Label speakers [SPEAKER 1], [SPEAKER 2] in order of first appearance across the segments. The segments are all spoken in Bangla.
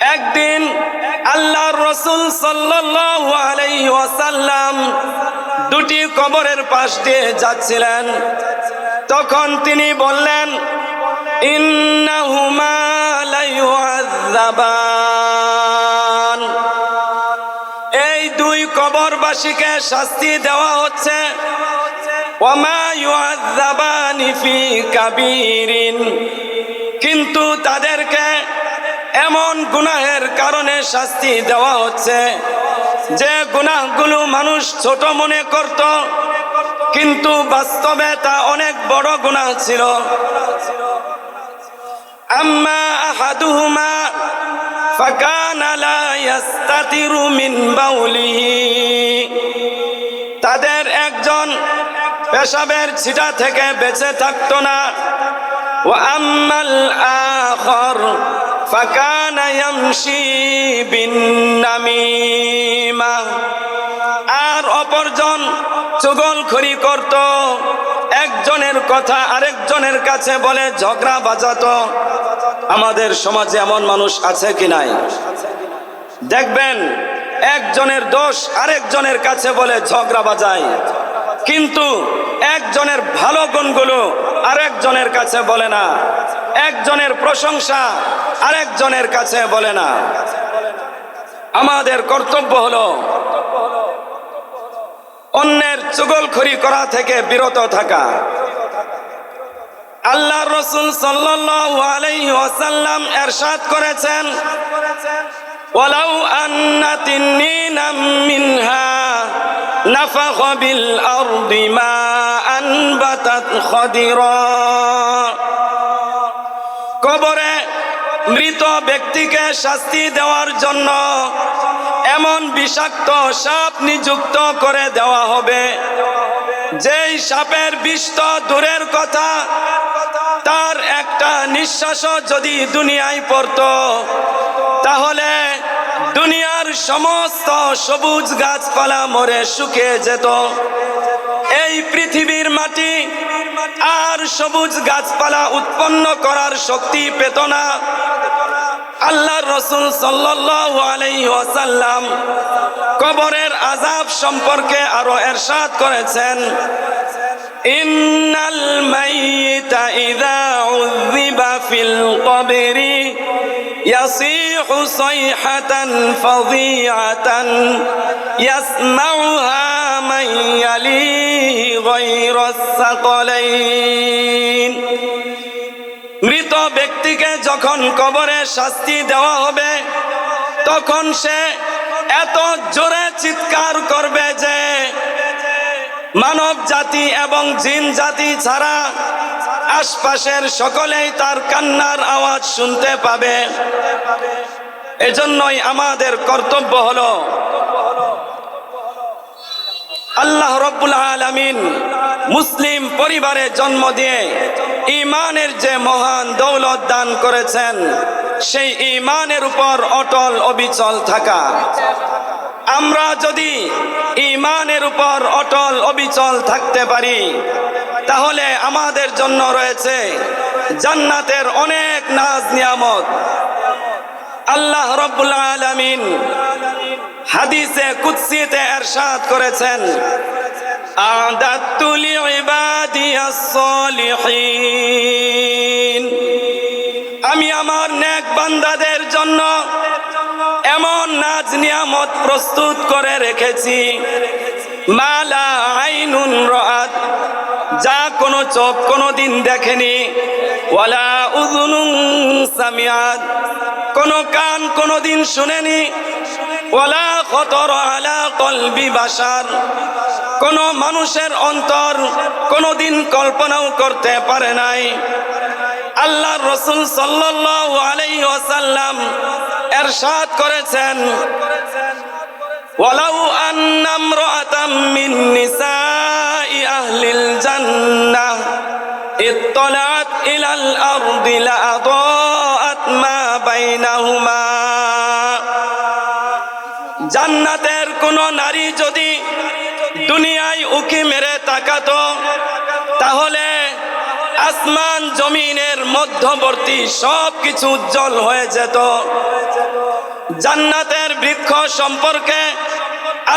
[SPEAKER 1] একদিন আল্লাহ রসুল ওয়াসাল্লাম দুটি কবরের পাশ দিয়ে যাচ্ছিলেন। তখন তিনি বললেন এই দুই কবরবাসীকে শাস্তি দেওয়া হচ্ছে কিন্তু তাদেরকে এমন গুনাহের কারণে শাস্তি দেওয়া হচ্ছে। যে গুনাহগুলো মানুষ ছোট মনে করত, কিন্তু বাস্তবে তা অনেক বড় গুনাহ ছিল। আম্মা আহাদুহুমা ফাকানা লা মিন বাউলিহি। তাদের একজন পেশাবের ছিটা থেকে বেঁচে থাকতো না। ও আম্মাল আখর আর অপরজন চুগলখড়ি করত। একজনের কথা আরেকজনের কাছে বলে, ঝগড়া বাজাতো। আমাদের সমাজে এমন মানুষ আছে কি নাই? দেখবেন, একজনের দোষ আরেকজনের কাছে বলে, ঝগড়া বাজায়। কিন্তু একজনের ভালো গুণগুলো আরেকজনের কাছে বলে না। একজনের প্রশংসা আরেকজনের কাছে বলে না। আমাদের কর্তব্য হলো অন্যের চুগলখড়ি করা থেকে বিরত থাকা। আল্লাহ রসুল ওয়াসাল্লাম এরশাদ করেছেন, ওয়ালাউ আন্না তিন্নিনাম মিনহা নাফাখ বিল আরদি মা আনবাতাত খাদিরা। কবরে মৃত ব্যক্তিকে শাস্তি দেওয়ার জন্য এমন বিষাক্ত সাপ নিযুক্ত করে দেওয়া হবে। যেই সাপের বিষ তো দূরের কথা, তার একটা নিঃশ্বাসও যদি দুনিয়ায় পড়তো, তাহলে দুনিয়ার সমস্ত সবুজ গাছপালা মরে শুকিয়ে যেত। এই পৃথিবীর মাটি আর সবুজ গাছপালা উৎপন্ন করার শক্তি পেত না। আল্লাহ রসুল সাল্লাসাল্লাম কবরের আজাব সম্পর্কে আরও এরশাদ করেছেন। ইন্নাল মাইতা ইদা উযিবা ফিল কবরি। يصيح صيحة فظيعة يسمعها من يليه غير الثقلين মৃত ব্যক্তিকে যখন কবরে শাস্তি দেওয়া হবে তখন সে এত জোরে চিৎকার করবে যে মানব জাতি এবং জিন জাতি ছাড়া আশপাশের সকলেই তার কান্নার আওয়াজ শুনতে পাবে। এজন্যই আমাদের কর্তব্য হলো আল্লাহ রব্বুল আলামিন মুসলিম পরিবারে জন্ম দিয়ে ইমানের যে মহান দৌলত দান করেছেন, সেই ইমানের উপর অটল অবিচল থাকা। আমরা যদি ইমানের উপর অটল অবিচল থাকতে পারি তাহলে আমাদের জন্য রয়েছে জান্নাতের অনেক নাজ নিয়ামত। আল্লাহ রব্বুল আলামিন হাদিসে কুৎসিতে এরশাদ করেছেন, আদাত্তু লিইবাদিয়াস সলিহিন আমি আমার নেক বান্দাদের জন্য এমন নাজ নিয়ামত প্রস্তুত করে রেখেছি। মালা আইনুন রাত যা কোনো চোখ কোনো দিন দেখেনি। ওয়ালা উযুনুন সামিআত কোনো কান কোনো দিন শুনেনি। ওয়ালা খতর আলা কলবি বাসার কোন মানুষের অন্তর কোনো দিন কল্পনাও করতে পারে নাই। আল্লাহ রসুল সাল্লাল্লাহু আলাইহি ওয়াসাল্লাম এরশাদ করেছেন। ওয়ালাউ আন্না ইমরাআতাম মিন নিসাই আহলিল জান্নাহ ইত্তলাত ইলাল আরদি মা বাইনাহুমা। জান্নাতের কোন নারী যদি দুনিয়ায় উকি মেরে তাকাতো, তাহলে আসমান জমিনের মধ্যবর্তী সব কিছু উজ্জ্বল হয়ে যেত। জান্নাতের বৃক্ষ সম্পর্কে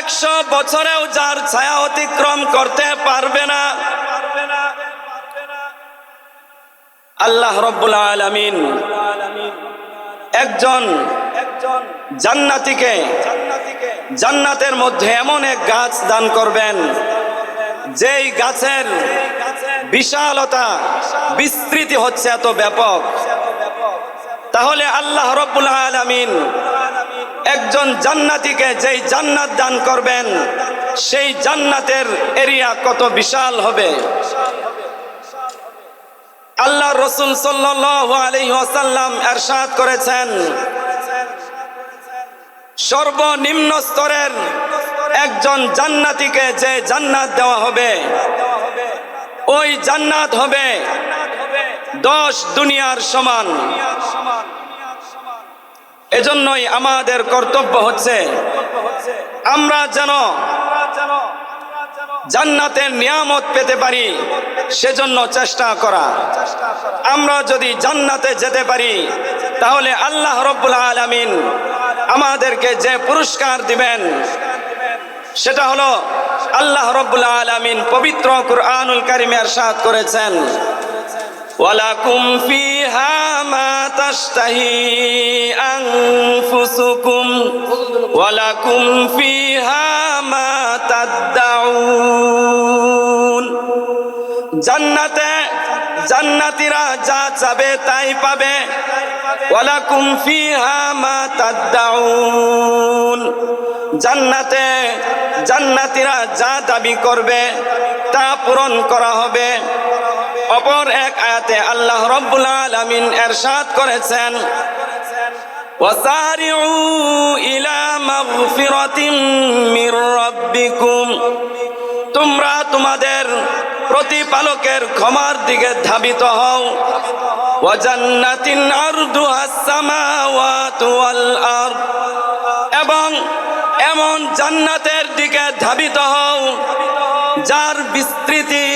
[SPEAKER 1] একশো বছরেও যার ছায়া অতিক্রম করতে পারবে না। আল্লাহ রব্বুল আলামিন একজন একজন জান্নাতিকে জান্নাতের মধ্যে এমন এক গাছ দান করবেন, যেই গাছের বিশালতা, বিস্তৃতি হচ্ছে এত ব্যাপক। তাহলে আল্লাহ রব্বুল আলামিন একজন জান্নাতিকে যেই জান্নাত দান করবেন, সেই জান্নাতের এরিয়া কত বিশাল হবে? আল্লাহ রসুল ওয়াসাল্লাম এরশাদ করেছেন, সর্বনিম্ন স্তরের একজন জান্নাতিকে যে জান্নাত দেওয়া হবে, ওই জান্নাত হবে দশ দুনিয়ার সমান। এজন্যই আমাদের কর্তব্য হচ্ছে আমরা যেন জান্নাতের নিয়ামত পেতে পারি, সেজন্য চেষ্টা করা। আমরা যদি জান্নাতে যেতে পারি, তাহলে আল্লাহ রব্বুল আলমিন আমাদেরকে যে পুরস্কার দিবেন, সেটা হলো আল্লাহ রব্বুল আলমিন পবিত্র কুরআনুল কারিমের সাথ করেছেন। ওয়ালাকুম ফিহা মা তাশতাহি আনফুসুকুম ওয়ালাকুম ফিহা মা জান্নাতে জান্নাতিরা যা চাবে তাই পাবে। ওয়ালাকুম ফিহা মা তাদদাউন জান্নাতে জান্নাতিরা যা দাবি করবে তা পূরণ করা হবে। অপর এক আয়াতে আল্লাহ রব্বুল আলামিন এরশাদ করেছেন وسارعوا إلى مغفرة من ربكم তোমরা তোমাদের প্রতিপালকের ক্ষমার দিকে ধাবিত হও ওয়াজান্নাতিন আরদুহাস সামাওয়াতু ওয়াল আরদ এবং এমন জান্নাতের দিকে ধাবিত হও যার বিস্তৃতি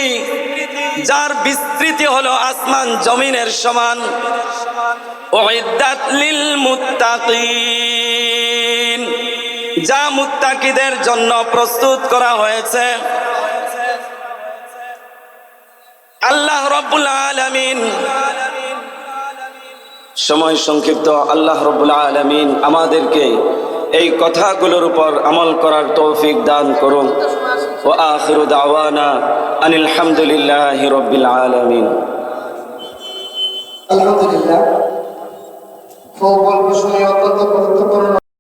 [SPEAKER 1] যার বিস্তৃতি হলো আসমান, জমিনের সমান। যা মুত্তাকিদের জন্য প্রস্তুত করা হয়েছে। আল্লাহ রব্বুল আলামিন। সময় সংক্ষিপ্ত। আল্লাহ রব্বুল আলামিন আমাদেরকে এই কথাগুলোর উপর আমল করার তৌফিক দান করুন। ও আখিরু দাওয়ানা আনিল হামদুলিল্লাহ রব্বিল আলমিন।
[SPEAKER 2] আলহামদুলিল্লাহ। অত্যন্ত গুরুত্বপূর্ণ